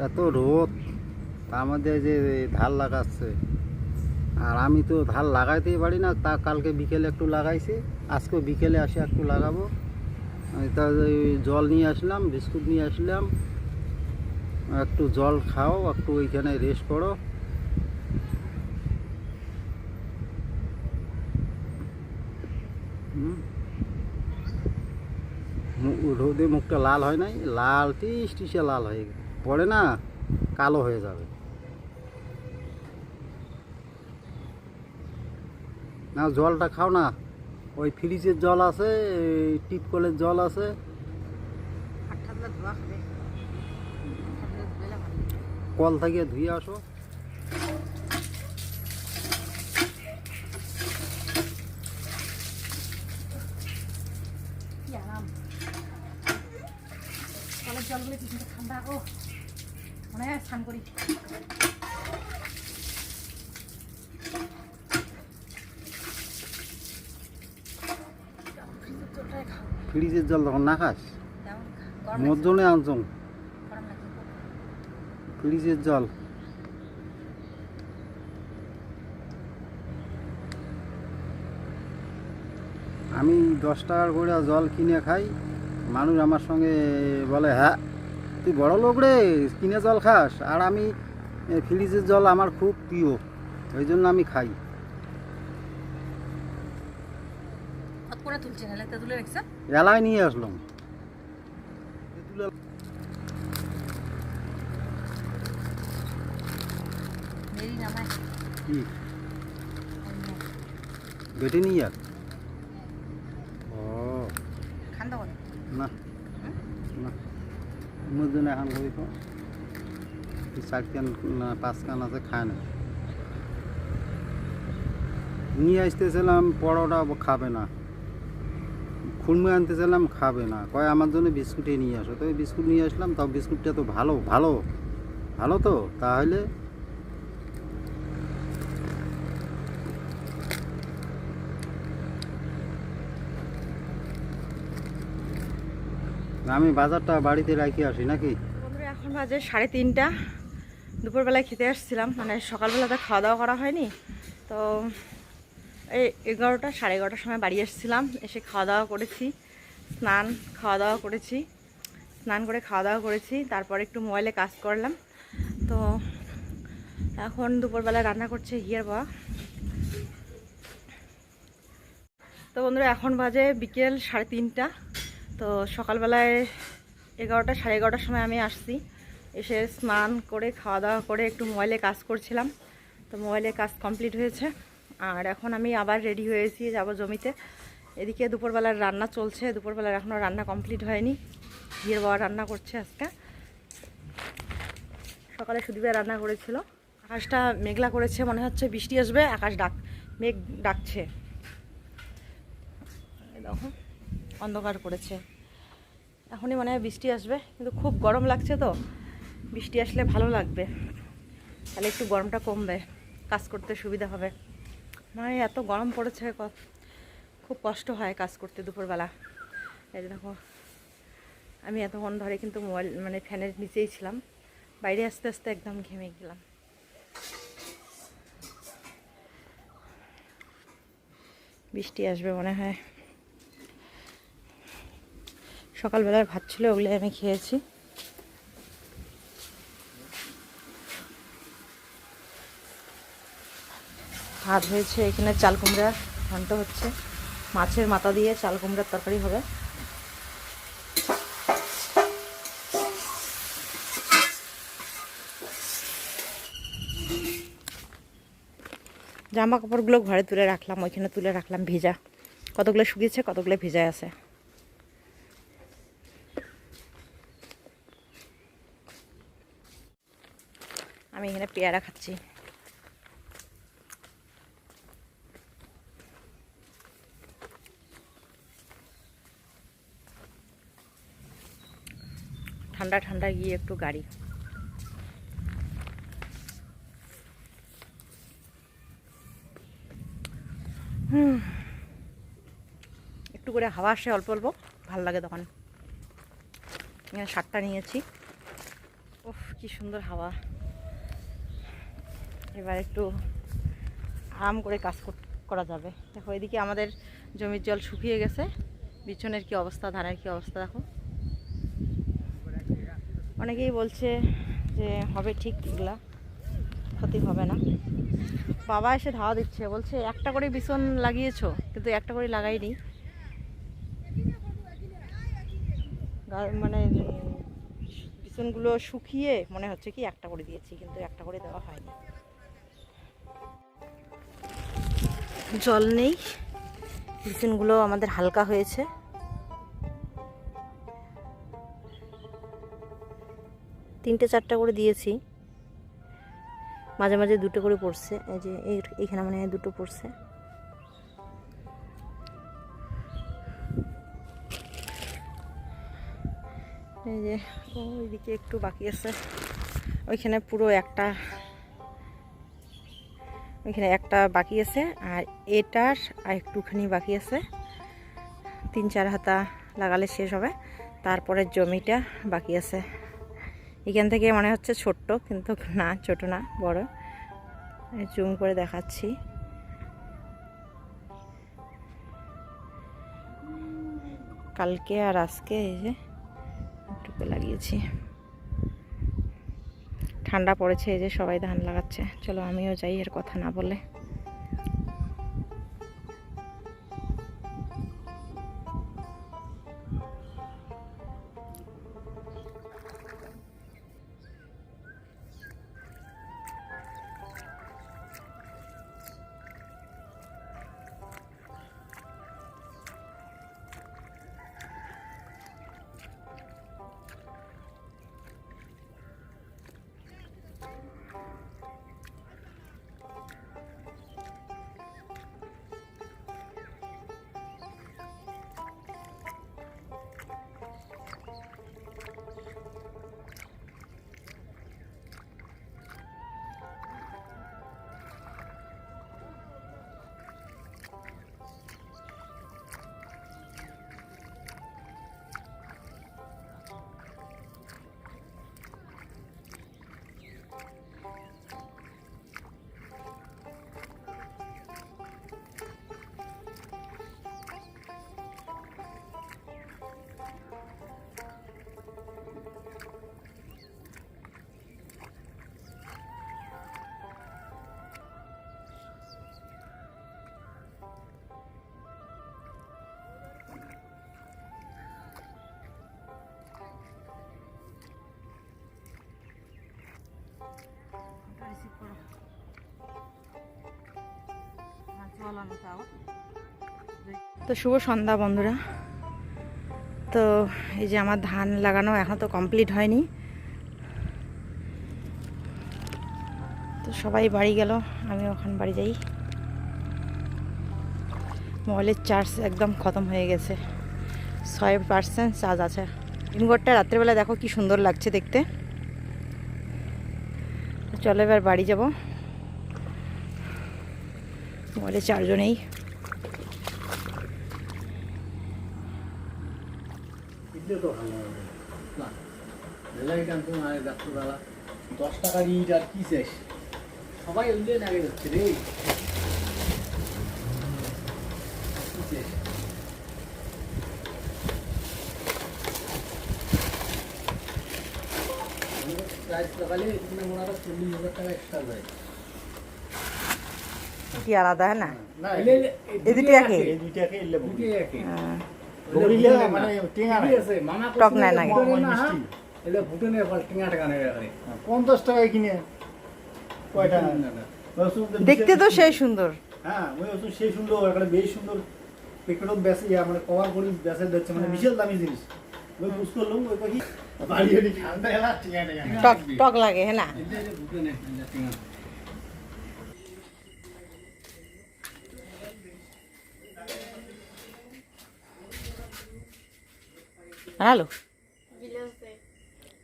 এত রোদ, তার মধ্যে যে ধান লাগাচ্ছে। আর আমি তো ধান লাগাইতেই পারি না, তা কালকে বিকেলে একটু লাগাইছি, আজকে বিকেলে আসে একটু লাগাবো। জল নিয়ে আসলাম, বিস্কুট নিয়ে আসলাম, একটু জল খাও, একটু ওইখানে রেস্ট করো হুম। মু- রোদে মুখটা লাল হয় নাই? লাল টিস টিসে লাল হয়ে গেছে। পড়ে না? কালো হয়ে যাবে। না জলটা খাও না। ওই ফ্রিজের জল আছে টিপকলের জল আছে। কল থেকে ধুয়ে আসো। আরাম কলের জলগুলো কি ঠান্ডা ও মনে স্নান করি। ফ্রিজের জল তখন না খাস? জন্য আনছং। ফ্রিজের জল। আমি দশ টাকার করে জল কিনে খাই। মানুষ আমার সঙ্গে বলে হ্যাঁ তুই বড় লোক রে কিনে জল খাস। আর আমি ফ্রিজের জল আমার খুব প্রিয় ওই জন্য আমি খাই। এলায় নিয়ে আসলাম। বেটে নিয়ে আর ও খান্দা করে না না মোর এখন করি তো পাঁচ কান আছে, খায় না। নিয়ে আসতেছিলাম, পরোটা খাবে না। খুনমে আনতেছিলাম, খাবে না। কয়, আমার জন্য বিস্কুটে নিয়ে আসো। তো বিস্কুট নিয়ে আসলাম, তাও বিস্কুটটা তো ভালো ভালো ভালো তো। তাহলে আমি বাজারটা বাড়িতে রাখি আসি নাকি? এখন বাজে সাড়ে তিনটা। দুপুরবেলায় খেতে আসছিলাম মানে সকালবেলাতে খাওয়া দাওয়া করা হয়নি। তো এই এগারোটা, সাড়ে এগারোটার সময় বাড়ি এসেছিলাম, এসে খাওয়া দাওয়া করেছি, স্নান খাওয়া দাওয়া করেছি, স্নান করে খাওয়া দাওয়া করেছি, তারপর একটু মোবাইলে কাজ করলাম। তো এখন দুপুরবেলা রান্না করছে হিয়ার বাবা। তো বন্ধুরা, এখন বাজে বিকেল সাড়ে তিনটা। তো সকালবেলায় এগারোটা, সাড়ে এগারোটার সময় আমি আসছি। এসে স্নান করে খাওয়া দাওয়া করে একটু মোবাইলে কাজ করছিলাম। তো মোবাইলে কাজ কমপ্লিট হয়েছে। আর এখন আমি আবার রেডি হয়েছি যাব জমিতে। এদিকে দুপুরবেলার রান্না চলছে। দুপুরবেলার এখনও রান্না কমপ্লিট হয়নি। বিয়ের বাবা রান্না করছে আজকে। সকালে সুদীপে রান্না করেছিল। আকাশটা মেঘলা করেছে, মনে হচ্ছে বৃষ্টি আসবে, আকাশ ডাক, মেঘ ডাকছে। দেখো, অন্ধকার করেছে। এখনই মনে হয় বৃষ্টি আসবে, কিন্তু খুব গরম লাগছে তো। বৃষ্টি আসলে ভালো লাগবে। তাহলে একটু গরমটা কমবে, কাজ করতে সুবিধা হবে। মানে এত গরম পড়েছে খুব কষ্ট হয় কাজ করতে দুপুরবেলা। এই দেখো, আমি এতক্ষণ ধরে কিন্তু মোবাইল মানে ফ্যানের নিচেই ছিলাম। বাইরে আস্তে আস্তে একদম ঘেমে গেলাম। বৃষ্টি আসবে মনে হয়। সকালবেলার ভাত ছিল ওগুলো আমি খেয়েছি। ভাত হয়েছে এখানে চাল কুমড়া ঘন্ট হচ্ছে। মাছের মাথা দিয়ে চাল কুমড়ার তরকারি হবে। জামা কাপড়গুলো ঘরে তুলে রাখলাম, ওইখানে তুলে রাখলাম, ভেজা। কতগুলো শুকিয়েছে, কতগুলো ভেজা আছে। আমি এখানে পেয়ারা খাচ্ছি। ঠান্ডা ঠান্ডা, গিয়ে একটু গাড়ি। একটু করে হাওয়া আসে অল্প অল্প, ভালো লাগে তখন। এখানে শার্টটা নিয়েছি। উফ, কি সুন্দর হাওয়া। এবার একটু আরাম করে কাজ কর- যাবে। দেখো, এদিকে আমাদের জমির জল শুকিয়ে গেছে। বিছনের কি অবস্থা, ধানের কি অবস্থা দেখো। অনেকেই বলছে যে হবে ঠিক এগুলা, ক্ষতি হবে না। বাবা এসে ধাওয়া দিচ্ছে, বলছে, একটা করে বিছন লাগিয়েছো, কিন্তু একটা করে লাগাইনি। মানে বিছনগুলো শুকিয়ে মনে হচ্ছে কি একটা করে দিয়েছি, কিন্তু একটা করে দেওয়া হয়নি। জল নেই। বিছনগুলো আমাদের হালকা হয়েছে। তিনটে চারটা করে দিয়েছি। মাঝে মাঝে দুটো করে পড়ছে। এই যে এই- এইখানে মানে দুটো পড়ছে। এই যে, ওইদিকে একটু বাকি আছে। ওইখানে পুরো একটা ওইখানে একটা বাকি আছে, আর এটার আর একটুখানি বাকি আছে। তিন চার হাতা লাগালে শেষ হবে তারপরে জমিটা বাকি আছে। এখান থেকে মনে হচ্ছে ছোট্ট, কিন্তু না, ছোট না, বড়। জুম করে দেখাচ্ছি। কালকে আর আজকে এই যে টুপে লাগিয়েছি। ঠান্ডা পড়েছে এই যে সবাই ধান লাগাচ্ছে। চলো আমিও যাই এর কথা না বলে। তো শুভ সন্ধ্যা বন্ধুরা। তো এই যে আমার ধান লাগানো এখন তো কমপ্লিট হয়নি। তো সবাই বাড়ি গেল আমি ওখান বাড়ি যাই। মোবাইলের চার্জ একদম খতম হয়ে গেছে। ছয় পার্সেন্ট চার্জ আছে। ইনভার্টার রাত্রেবেলা দেখো কি সুন্দর লাগছে দেখতে। চলো এবার বাড়ি যাব। মোবাইলে চারজনেই। দশ টাকা ইট আর কি শেষ? সবাই উল্লে আগে যাচ্ছে রে কি শেষ? প্রাইস লাগালে এখানে মনে হয় চল্লিশ হাজার টাকা এক্সট্রা যায় কি আলাদা হ্যাঁ না? এই দুটো একই? হ্যাঁ। মানে টক নাই না। পঞ্চাশ টাকায় কিনে দেখতে তো সেই সুন্দর। হ্যাঁ ওই ওষুধ সেই সুন্দর একটা বেশ সুন্দর পেকেটও বেশি মানে কভার করি বেসে দিচ্ছে মানে বিশাল দামি জিনিস। ওই বুঝ করলাম ওই পাখি টক টক লাগে হ্যাঁ। হ্যালো?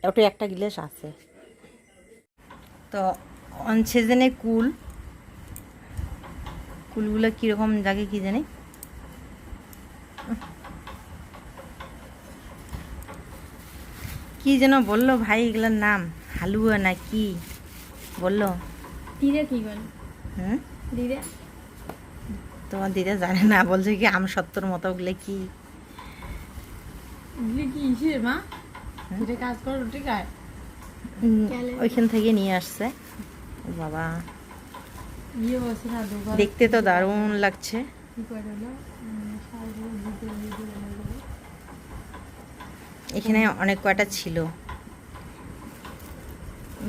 ওটা একটা গিলাস আছে। তো অন সিজনে কুল, কুলগুলো কীরকম জাগে কি জানি? কি যেন বলল ভাই এগুলোর নাম? হালুয়া না কি? বলল। দিদা কি হুম? দিদা? তোমার দিদা জানে না বলছে কি আম সত্তর মতো ওগুলো কি? কি মা? এটা কাজ করে রুটি খায় ওইখান থেকে নিয়ে আসছে। বাবা। দেখতে তো দারুণ লাগছে কি করে হলো উম, শাড়িগুলো দিতে দিতে মনে করে। এখানে অনেক কয়টা ছিল?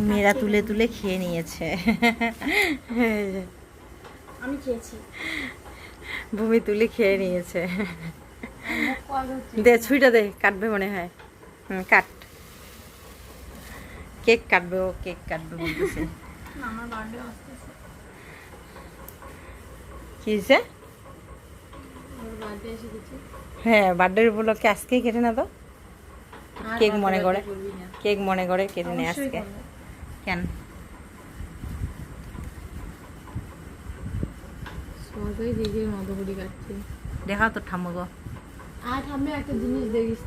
মেয়েরা তুলে তুলে খেয়ে নিয়েছে। আমি খেয়েছি। ভূমি তুলে খেয়ে নিয়েছে। দে ছুইটা দে কাটবে মনে হয়। হুম কাট। কেক কাটবে ও কেক কাটবে বলতেছে। কি হয়েছে? হ্যাঁ বার্থডে উপলক্ষে আজকেই কেটে না তো। কেক মনে করে। কেক মনে করে কেটে নে আজকে। কেন? দেখে তো ঠাম্মু গো। আর সামনে একটা জিনিস দেখিস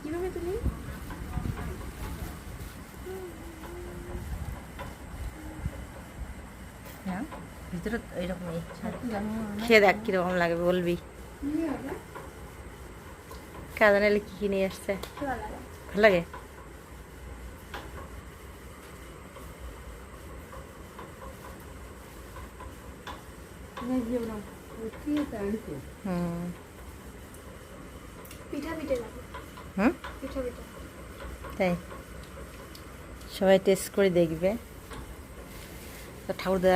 কীভাবে তুলি? হ্যাঁ ভিতরে না খেয়ে দেখ কীরকম লাগবে বলবি। কাজা নাহলে কি কি নিয়ে আসছে ভালো লাগে তাই সবাই টেস্ট করে দেখবে। তো ঠাকুরদা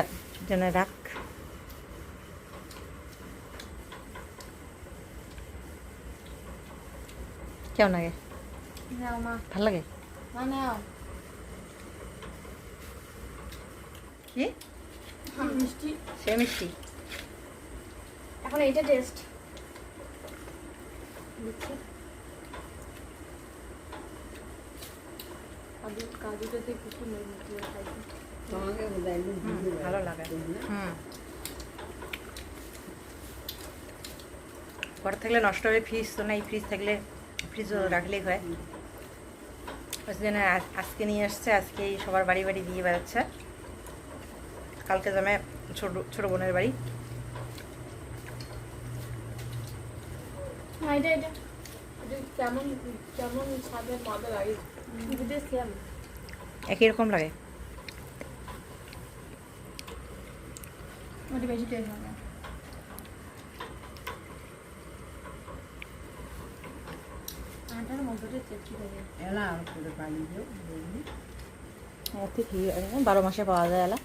জন্য রাখ কেমন লাগে? ভালো লাগে? কি? মিষ্টি। সে মিষ্টি। এখন এইটা টেস্ট কাজু কাজুটাতে কিছু নেই হুম, ভালো লাগে। হুম। ঘর থাকলে নষ্ট হবে ফ্রিজ তো নাই ফ্রিজ থাকলে ফ্রিজও রাখলেই হয়। ওই জন্য আজকে নিয়ে আসছে আজকে সবার বাড়ি বাড়ি দিয়ে বেড়াচ্ছে। কালকে যাবে ছোট ছোট বোনের বাড়ি। এটা এটা এটা কেমন কেমন স্বাদের মজা লাগে দুটো সেম একই রকম লাগে ওটা চেপচি থাকে ঠিক বারো মাসে পাওয়া যায় এলা।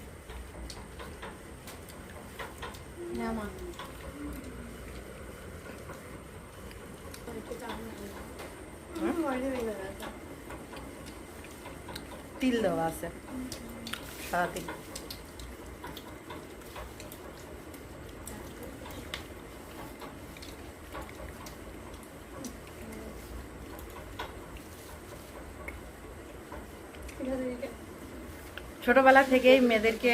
তিল দেওয়া আছে। তিল ছোটবেলা থেকেই মেয়েদেরকে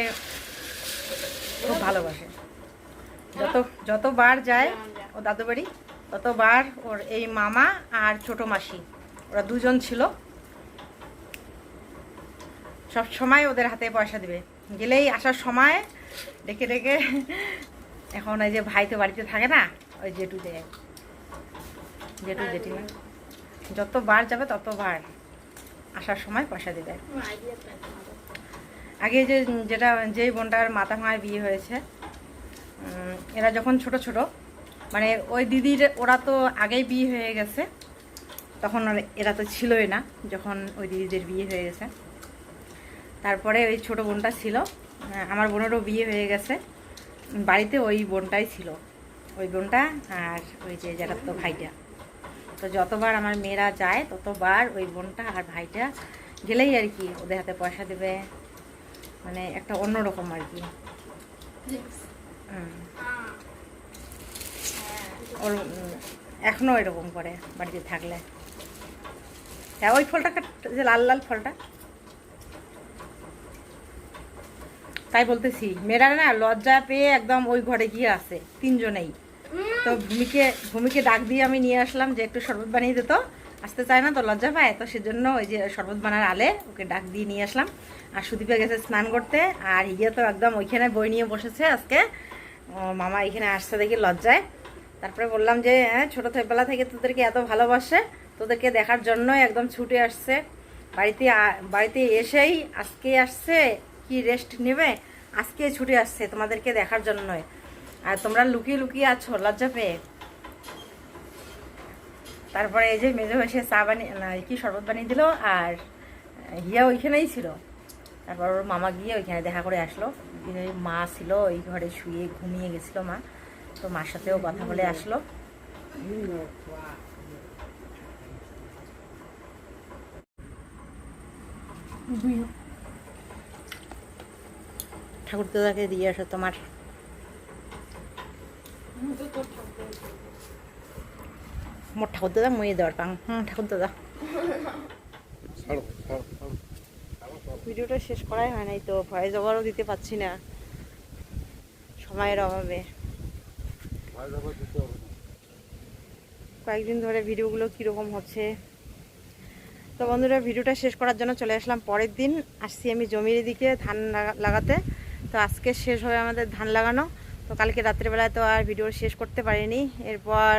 খুব ভালোবাসে। যত, যতবার যায় ও দাদু বাড়ি ততবার ওর এই মামা আর ছোট মাসি, ওরা দুজন ছিল। সব সময় ওদের হাতে পয়সা দিবে। গেলেই আসার সময় ডেকে ডেকে এখন ওই যে ভাই তো বাড়িতে থাকে না, ওই জেঠু দেয় জেঠু জেঠিমা। যতবার যাবে ততবার আসার সময় পয়সা দেবে। আগে যে, যেটা, যেই বোনটার মাথা ভাঙায় বিয়ে হয়েছে এরা যখন ছোট ছোট মানে ওই দিদির, ওরা তো আগেই বিয়ে হয়ে গেছে, তখন এরা তো ছিলই না যখন ওই দিদিদের বিয়ে হয়ে গেছে। তারপরে ওই ছোট বোনটা ছিল আমার বোনেরও বিয়ে হয়ে গেছে, বাড়িতে ওই বোনটাই ছিল, ওই বোনটা আর ওই যে যেটা তো ভাইটা। তো যতবার আমার মেয়েরা যায়, ততবার ওই বোনটা আর ভাইটা গেলেই আর কি ওদের হাতে পয়সা দেবে মানে একটা অন্যরকম আর কি। হুম। ওর উম, এখনও এরকম করে বাড়িতে থাকলে। হ্যাঁ ওই ফলটা যে লাল লাল ফলটা? তাই বলতেছি মেয়েরা না লজ্জা পেয়ে একদম ওই ঘরে গিয়ে আছে তিনজনেই। তো ভূমিকে ভূমিকে ডাক দিয়ে আমি নিয়ে আসলাম যে একটু শরবত বানিয়ে দিত আসতে চায় না, তো লজ্জা পায়, তো সেজন্য ওই যে শরবত বানার আলে ওকে ডাক দিয়ে নিয়ে আসলাম। আর সুদীপে গেছে স্নান করতে, আর হিয়া তো একদম ওইখানে বই নিয়ে বসেছে আজকে। মামা এখানে আসছে দেখি লজ্জায়। তারপরে বললাম যে হ্যাঁ ছোটো বেলা থেকে তোদেরকে এত ভালোবাসে, তোদেরকে দেখার জন্যই একদম ছুটে আসছে। বাড়িতে বাড়িতে এসেই আজকে আসছে, কি রেস্ট নেবে? আজকে ছুটে আসছে তোমাদেরকে দেখার জন্যই। আর তোমরা লুকিয়ে লুকিয়ে আছো, লজ্জা পেয়ে। তারপরে এই যে মেজো এসে চা বানিয়ে কি শরবত বানিয়ে দিল, আর হিয়া ওইখানেই ছিল। তারপর ওর মামা গিয়ে ওইখানে দেখা করে আসলো। মা ছিল, ওই ঘরে শুয়ে ঘুমিয়ে গেছিল মা। তো মার সাথেও কথা বলে আসলো। ঠাকুর দাদাকে দিয়ে আসো তোমার। তোর ঠাকুর দাদা মুয়ে দেওয়ার পাং হুম ঠাকুর দাদা ভিডিওটা শেষ করাই হয় নাই তো ভয়েস ওভারও দিতে পারছি না। সময়ের অভাবে। কয়েকদিন ধরে ভিডিওগুলো কীরকম হচ্ছে। তো বন্ধুরা, ভিডিওটা শেষ করার জন্য চলে আসলাম পরের দিন। আসছি আমি জমির দিকে ধান লাগাতে। তো আজকে শেষ হবে আমাদের ধান লাগানো। তো কালকে রাত্রেবেলায় তো আর ভিডিও শেষ করতে পারিনি। এরপর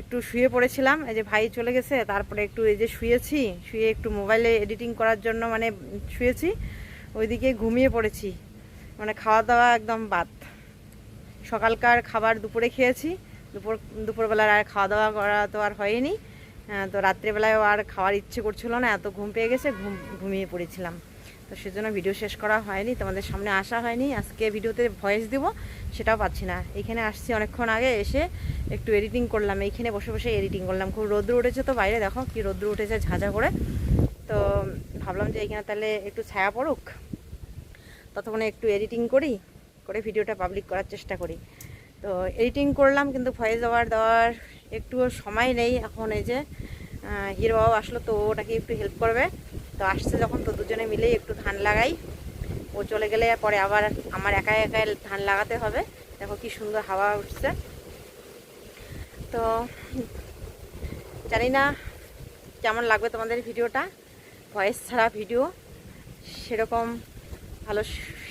একটু শুয়ে পড়েছিলাম, এই যে ভাই চলে গেছে, তারপরে একটু এই যে শুয়েছি, শুয়ে একটু মোবাইলে এডিটিং করার জন্য মানে শুয়েছি, ওইদিকে ঘুমিয়ে পড়েছি মানে খাওয়া দাওয়া একদম বাদ। সকালকার খাবার দুপুরে খেয়েছি, দুপুর, দুপুরবেলার আর খাওয়া দাওয়া করা তো আর হয়নি তো রাত্রেবেলায়ও আর খাওয়ার ইচ্ছে করছিল না, এত ঘুম পেয়ে গেছে, ঘুম, ঘুমিয়ে পড়েছিলাম। তো সেজন্য ভিডিও শেষ করা হয়নি, তোমাদের সামনে আসা হয়নি। আজকে ভিডিওতে ভয়েস দিব, সেটাও পাচ্ছি না। এখানে আসছি অনেকক্ষণ আগে এসে একটু এডিটিং করলাম এইখানে বসে বসে এডিটিং করলাম। খুব রোদ্র উঠেছে তো বাইরে, দেখো কি রোদ্র উঠেছে ঝাঁঝা করে। তো ভাবলাম যে এইখানে তাহলে একটু ছায়া পড়ুক। ততক্ষণে একটু এডিটিং করি, করে ভিডিওটা পাবলিক করার চেষ্টা করি। তো এডিটিং করলাম, কিন্তু ভয়েস ওভার দেওয়ার একটুও সময় নেই। এখন এই যে হিরো বাবু আসলো তো ওটাকে একটু হেল্প করবে। তো আসছে যখন তো দুজনে মিলেই একটু ধান লাগাই। ও চলে গেলে পরে আবার আমার একা একাই ধান লাগাতে হবে। দেখো কি সুন্দর হাওয়া উঠছে। তো জানি না কেমন লাগবে তোমাদের ভিডিওটা। ভয়েস ছাড়া ভিডিও সেরকম ভালো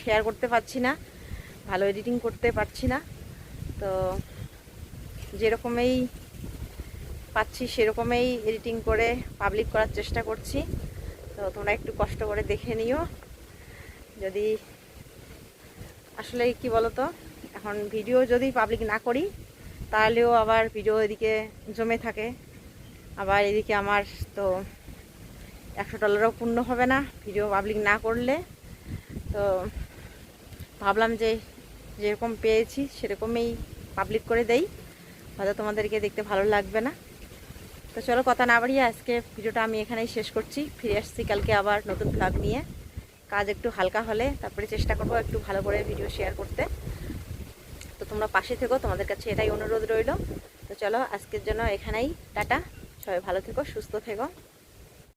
শেয়ার করতে পারছি না, ভালো এডিটিং করতে পারছি না। তো যেরকমই পাচ্ছি সেরকমই এডিটিং করে পাবলিক করার চেষ্টা করছি। তো তোমরা একটু কষ্ট করে দেখে নিও। যদি আসলে কি বলো তো এখন ভিডিও যদি পাবলিক না করি, তাহলেও আবার ভিডিও এদিকে জমে থাকে। আবার এদিকে আমার তো একশো ডলারও পূর্ণ হবে না ভিডিও পাবলিক না করলে। তো ভাবলাম যে যেরকম পেয়েছি সেরকমই পাবলিক করে দেই। হয়তো তোমাদেরকে দেখতে ভালো লাগবে না। তো চলো কথা না বাড়িয়ে আজকে ভিডিওটা আমি এখানেই শেষ করছি। ফিরে আসছি কালকে আবার নতুন ব্লগ নিয়ে। কাজ একটু হালকা হলে তারপরে চেষ্টা করব একটু ভালো করে ভিডিও শেয়ার করতে। তো তোমরা পাশে থেকো, তোমাদের কাছে এটাই অনুরোধ রইল। তো চলো আজকের জন্য এখানেই, টাটা। সবাই ভালো থেকো, সুস্থ থেকো।